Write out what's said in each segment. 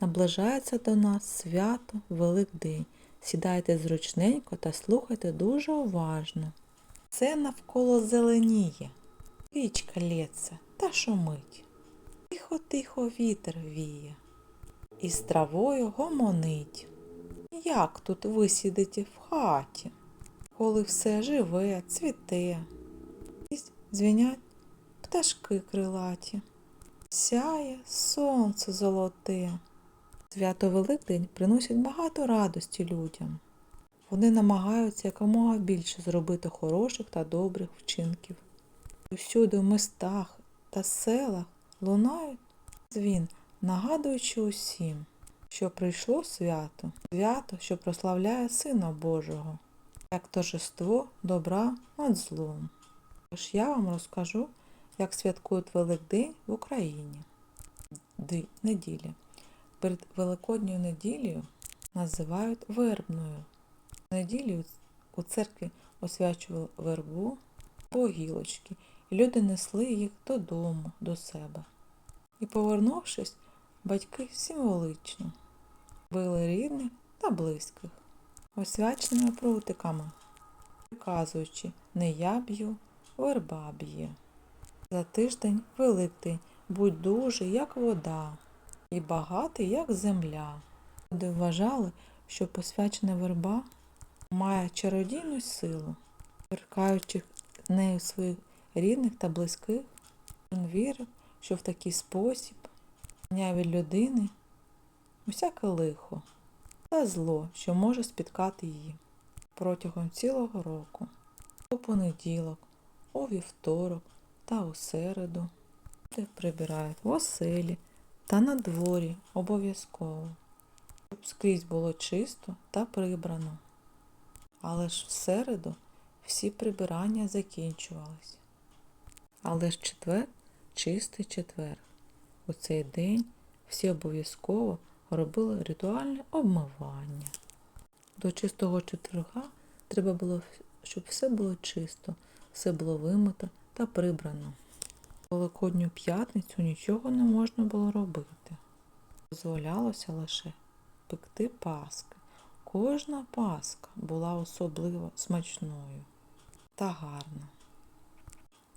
Наближається до нас свято Великдень. Сідайте зручненько та слухайте дуже уважно. Все навколо зеленіє, річка лється та шумить. Тихо-тихо вітер віє, і з травою гомонить. Як тут ви сидите в хаті, коли все живе, цвіте, і дзвінять пташки крилаті, сяє сонце золоте. Свято Великдень приносить багато радості людям. Вони намагаються якомога більше зробити хороших та добрих вчинків. Усюди в містах та селах лунають дзвін, нагадуючи усім, що прийшло свято, свято, що прославляє Сина Божого, як торжество добра над злом. Тож я вам розкажу, як святкують Великдень в Україні. Неділя. Перед Великодньою неділею називають вербною. Неділю у церкві освячували вербу по гілочки, і люди несли їх додому, до себе. І, повернувшись, батьки символично били рідних та близьких, освяченими прутиками, приказуючи не я б'ю, верба б'є. За тиждень Великдень будь дуже, як вода, і багатий, як земля. Люди вважали, що посвячена верба має чародійну силу, торкаючи нею своїх рідних та близьких. Він вірив, що в такий спосіб зняє від людини усяке лихо та зло, що може спіткати її протягом цілого року, у понеділок, у вівторок та у середу. Люди прибирають в оселі та на дворі обов'язково, щоб скрізь було чисто та прибрано. Але ж в середу всі прибирання закінчувались. Але ж четвер чистий четвер. У цей день всі обов'язково робили ритуальне обмивання. До чистого четверга треба було, щоб все було чисто, все було вимито та прибрано. Великодню п'ятницю нічого не можна було робити. Дозволялося лише пекти паски. Кожна паска була особливо смачною та гарна.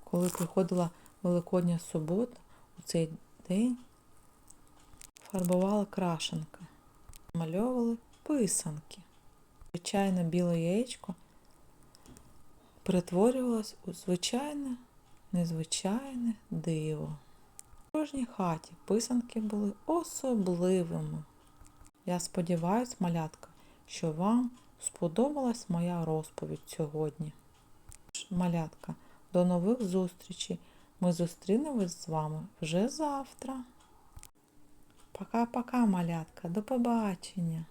Коли приходила Великодня субота, у цей день фарбувала крашенка, мальовували писанки. Звичайне біле яєчко перетворювалось у звичайне, незвичайне диво. В кожній хаті писанки були особливими. Я сподіваюсь, малятка, що вам сподобалась моя розповідь сьогодні. Малятка, до нових зустрічей. Ми зустрінемось з вами вже завтра. Пока-пока, малятка, до побачення.